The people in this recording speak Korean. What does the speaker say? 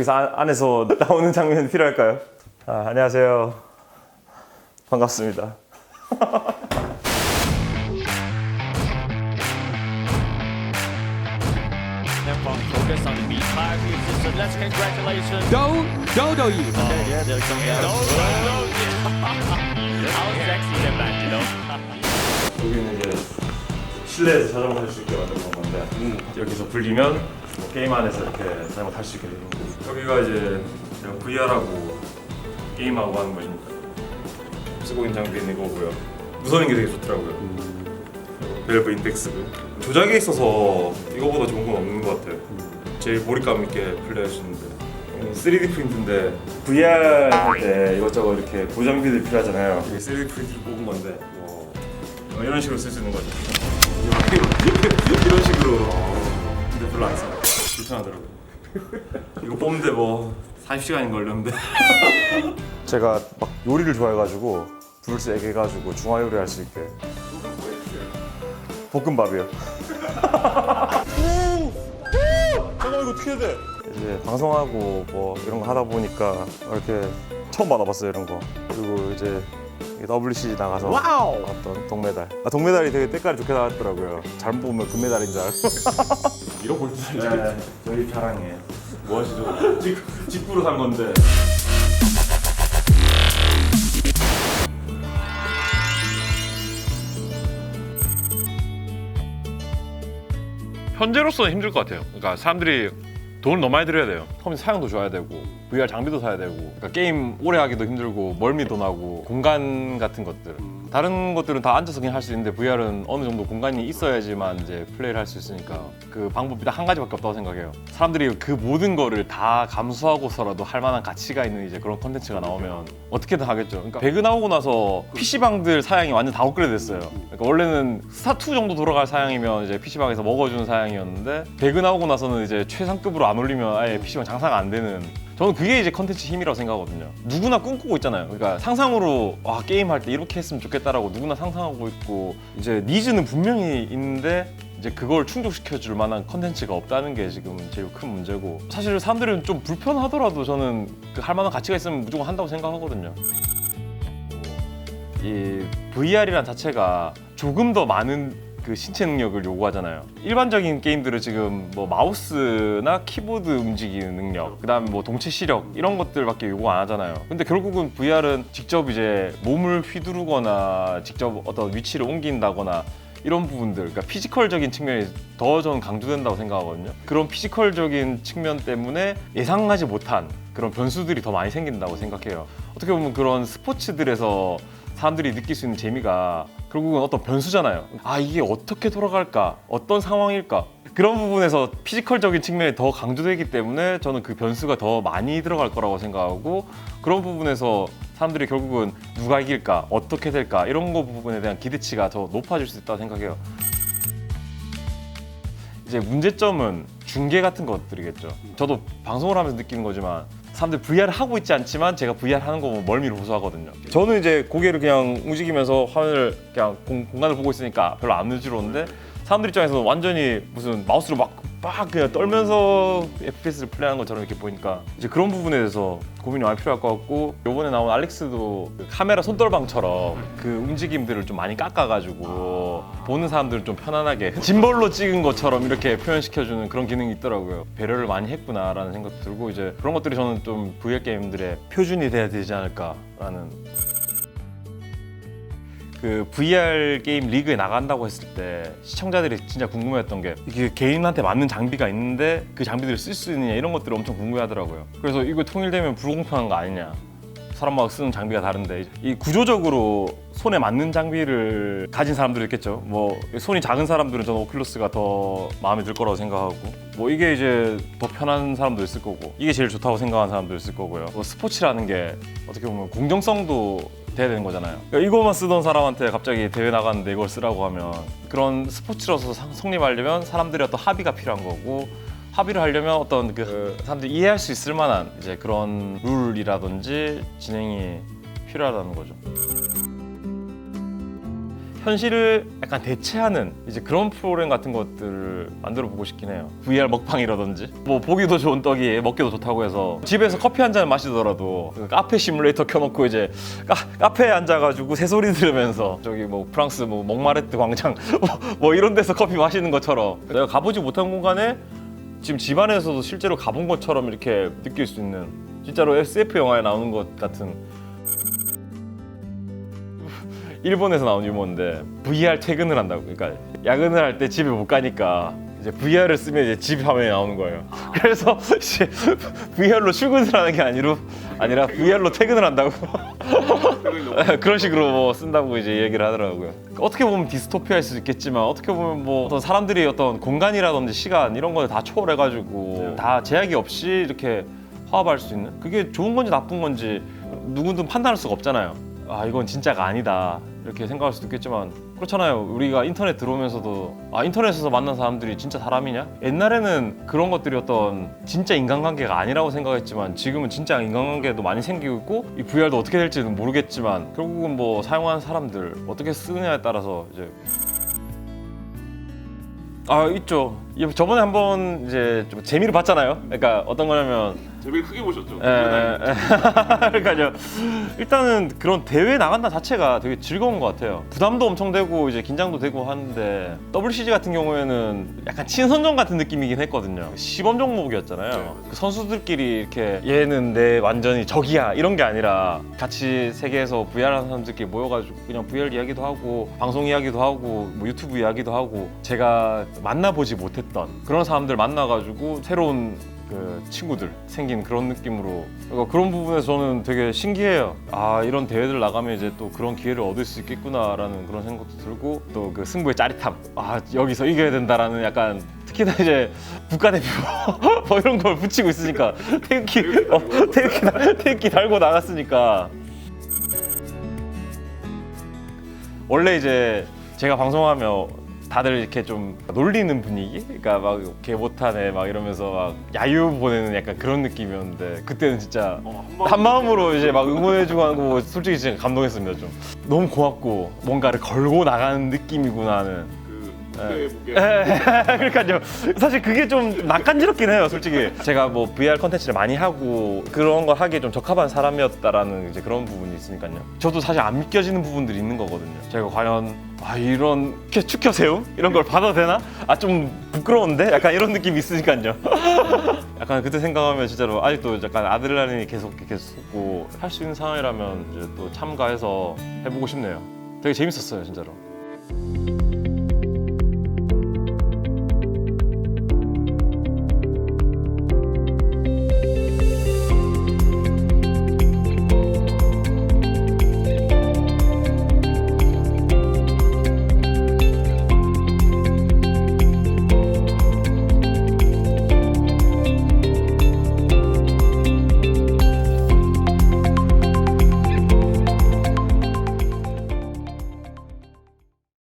여기서 안, 안에서 나오는 장면 필요할까요? 아, 안녕하세요. 반갑습니다. You. 여기는 이제 실내에서 자전거 탈 수 있게 만든 건데 여기서 불리면 뭐 게임 안에서 이렇게 자전거 탈 수 있게 되는 거고 여기가 이제 제가 VR하고 게임하고 하는 곳입니다. 쓰고 있는 장비는 이거고요. 무선인 게 되게 좋더라고요. 그리고 벨브 인덱스고요. 조작에 있어서 이거보다 좋은 건 없는 것 같아요. 제일 몰입감 있게 플레이할 수 있는데 이건 3D 프린트인데 VR 할 때 이것저것 이렇게 보정비들 필요하잖아요. 이게 3D 프린트를 뽑은 건데 뭐 어, 이런 식으로 쓸 수 있는 거죠. 이런 식으로. 근데 별로 안 써요. 불편하더라고요. 이거 뽑는데 뭐 40시간이 걸렸는데. 제가 막 요리를 좋아해가지고 불 세게 해가지고 중화 요리 할 수 있게. 볶음밥이요. 잠깐 이거 어떻게 해야 돼? 이제 방송하고 뭐 이런 거 하다 보니까 이렇게 처음 받아봤어요 이런 거. 그리고 이제 WC 나가서 어떤 동메달. 아 동메달이 되게 때깔이 좋게 나왔더라고요. 잘못 보면 금메달인 줄 알고. 이런 골드 네, 저희 자랑이에요. 뭐 하시죠? 직, 직구로 산 건데. 현재로서는 힘들 것 같아요. 그러니까 사람들이 돈을 너무 많이 들여야 돼요. 컴퓨터 사용도 좋아야 되고 VR 장비도 사야 되고 그러니까 게임 오래 하기도 힘들고 멀미도 나고 공간 같은 것들 다른 것들은 다 앉아서 그냥 할 수 있는데 VR은 어느 정도 공간이 있어야지만 이제 플레이를 할 수 있으니까 그 방법이 딱 한 가지밖에 없다고 생각해요. 사람들이 그 모든 거를 다 감수하고서라도 할 만한 가치가 있는 이제 그런 컨텐츠가 나오면 어떻게든 하겠죠. 그러니까 배그 나오고 나서 PC방들 사양이 완전 다 업그레이드 됐어요. 그러니까 원래는 스타2 정도 돌아갈 사양이면 이제 PC방에서 먹어주는 사양이었는데 배그 나오고 나서는 이제 최상급으로 안 올리면 아예 PC방 장사가 안 되는 저는 그게 이제 컨텐츠 힘이라고 생각하거든요. 누구나 꿈꾸고 있잖아요. 그러니까 상상으로 와 게임 할 때 이렇게 했으면 좋겠다라고 누구나 상상하고 있고 이제 니즈는 분명히 있는데 이제 그걸 충족시켜 줄 만한 컨텐츠가 없다는 게 지금 제일 큰 문제고 사실 사람들은 좀 불편하더라도 저는 그 할 만한 가치가 있으면 무조건 한다고 생각하거든요. 이 VR이란 자체가 조금 더 많은 그 신체 능력을 요구하잖아요. 일반적인 게임들은 지금 뭐 마우스나 키보드 움직이는 능력, 그다음에 뭐 동체 시력 이런 것들밖에 요구 안 하잖아요. 근데 결국은 VR은 직접 이제 몸을 휘두르거나 직접 어떤 위치를 옮긴다거나 이런 부분들, 그러니까 피지컬적인 측면이 더 저는 강조된다고 생각하거든요. 그런 피지컬적인 측면 때문에 예상하지 못한 그런 변수들이 더 많이 생긴다고 생각해요. 어떻게 보면 그런 스포츠들에서 사람들이 느낄 수 있는 재미가 결국은 어떤 변수잖아요. 아 이게 어떻게 돌아갈까? 어떤 상황일까? 그런 부분에서 피지컬적인 측면이 더 강조되기 때문에 저는 그 변수가 더 많이 들어갈 거라고 생각하고 그런 부분에서 사람들이 결국은 누가 이길까? 어떻게 될까? 이런 거 부분에 대한 기대치가 더 높아질 수 있다고 생각해요. 이제 문제점은 중계 같은 것들이겠죠. 저도 방송을 하면서 느끼는 거지만 사람들 VR을 하고 있지 않지만 제가 VR 하는 거 멀미를 호소하거든요. 저는 이제 고개를 그냥 움직이면서 화면을 그냥 공, 공간을 보고 있으니까 별로 안 어지러운데 사람들 입장에서는 완전히 무슨 마우스로 막, 막 그냥 떨면서 FPS를 플레이하는 것처럼 이렇게 보니까 이제 그런 부분에 대해서 고민이 많이 필요할 것 같고 요번에 나온 알렉스도 그 카메라 손떨방처럼 그 움직임들을 좀 많이 깎아가지고 보는 사람들은 좀 편안하게 짐벌로 찍은 것처럼 이렇게 표현시켜주는 그런 기능이 있더라고요. 배려를 많이 했구나라는 생각도 들고 이제 그런 것들이 저는 좀 VR 게임들의 표준이 돼야 되지 않을까라는 그 VR 게임 리그에 나간다고 했을 때 시청자들이 진짜 궁금해했던 게 이게 개인한테 맞는 장비가 있는데 그 장비들을 쓸 수 있느냐 이런 것들을 엄청 궁금해하더라고요. 그래서 이거 통일되면 불공평한 거 아니냐. 사람마다 쓰는 장비가 다른데 이 구조적으로 손에 맞는 장비를 가진 사람들이 있겠죠. 뭐 손이 작은 사람들은 저는 오큘러스가 더 마음에 들 거라고 생각하고 뭐 이게 이제 더 편한 사람도 있을 거고 이게 제일 좋다고 생각하는 사람도 있을 거고요. 뭐 스포츠라는 게 어떻게 보면 공정성도 돼야 되는 거잖아요. 그러니까 이거만 쓰던 사람한테 갑자기 대회 나갔는데 이걸 쓰라고 하면 그런 스포츠로서 상- 성립하려면 사람들의 어떤 합의가 필요한 거고 합의를 하려면 어떤 그 사람들이 이해할 수 있을 만한 이제 그런 룰이라든지 진행이 필요하다는 거죠. 현실을 약간 대체하는 이제 그런 프로그램 같은 것들을 만들어 보고 싶긴 해요. VR 먹방이라든지 뭐 보기도 좋은 떡이 먹기도 좋다고 해서 집에서 커피 한 잔 마시더라도 그 카페 시뮬레이터 켜놓고 이제 카, 카페에 앉아가지고 새소리 들으면서 저기 뭐 프랑스 뭐 몽마르트 광장 뭐, 뭐 이런 데서 커피 마시는 것처럼 내가 가보지 못한 공간에 지금 집안에서도 실제로 가본 것처럼 이렇게 느낄 수 있는 진짜로 SF 영화에 나오는 것 같은 일본에서 나온 유머인데 VR 퇴근을 한다고 그러니까 야근을 할 때 집에 못 가니까 이제 VR을 쓰면 이제 집 화면이 나오는 거예요. 그래서 이제 VR로 출근을 하는 게 아니로 아니라 VR로 퇴근을 한다고 그런 식으로 뭐 쓴다고 이제 얘기를 하더라고요. 어떻게 보면 디스토피아일 수도 있겠지만 어떻게 보면 뭐 어떤 사람들이 어떤 공간이라든지 시간 이런 걸 다 초월해가지고 다 제약이 없이 이렇게 화합할 수 있는 그게 좋은 건지 나쁜 건지 누구든 판단할 수가 없잖아요. 아 이건 진짜가 아니다 이렇게 생각할 수도 있겠지만 그렇잖아요. 우리가 인터넷 들어오면서도 아 인터넷에서 만난 사람들이 진짜 사람이냐? 옛날에는 그런 것들이 어떤 진짜 인간관계가 아니라고 생각했지만 지금은 진짜 인간관계도 많이 생기고 있고 이 VR도 어떻게 될지는 모르겠지만 결국은 뭐 사용하는 사람들 어떻게 쓰느냐에 따라서 이제 아 있죠. 이 저번에 한번 이제 좀 재미로 봤잖아요. 그러니까 어떤 거냐면 재미를 크게 보셨죠? 에, 에, 그러니까요. 일단은 그런 대회 나간다 자체가 되게 즐거운 것 같아요. 부담도 엄청 되고 이제 긴장도 되고 하는데 WCG 같은 경우에는 약간 친선전 같은 느낌이긴 했거든요. 시범 종목이었잖아요. 그 선수들끼리 이렇게 얘는 내 완전히 적이야 이런 게 아니라 같이 세계에서 VR 하는 사람들끼리 모여가지고 그냥 VR 이야기도 하고 방송 이야기도 하고 뭐 유튜브 이야기도 하고 제가 만나보지 못했던 그런 사람들 만나가지고 새로운 그 친구들 생긴 그런 느낌으로 그러니까 그런 부분에서 저는 되게 신기해요. 아 이런 대회들 나가면 이제 또 그런 기회를 얻을 수 있겠구나라는 그런 생각도 들고 또 그 승부의 짜릿함. 아 여기서 이겨야 된다라는 약간 특히나 이제 국가대표 뭐 이런 걸 붙이고 있으니까 태극기 어, 태극기 달- 태극기 달고 나갔으니까 원래 이제 제가 방송하면 다들 이렇게 좀 놀리는 분위기? 그러니까 막 개 못하네 막 이러면서 막 야유 보내는 약간 그런 느낌이었는데 그때는 진짜 어, 한 마음으로 이제 막 응원해주고 하고 솔직히 진짜 감동했습니다 좀. 너무 고맙고 뭔가를 걸고 나가는 느낌이구나 하는. 그 무대 무게 그러니까요. 사실 그게 좀 낯간지럽긴 해요, 솔직히. 제가 뭐 VR 컨텐츠를 많이 하고 그런 걸 하기에 좀 적합한 사람이었다라는 이제 그런 부분이 있으니까요. 저도 사실 안 믿겨지는 부분들이 있는 거거든요. 제가 과연 아 이런 이렇게 축혀 세움 이런 걸 받아도 되나? 아 좀 부끄러운데? 약간 이런 느낌이 있으니까요. 약간 그때 생각하면 진짜로 아직도 약간 아드레날린이 계속 솟고 할 수 있는 상황이라면 이제 또 참가해서 해보고 싶네요. 되게 재밌었어요, 진짜로.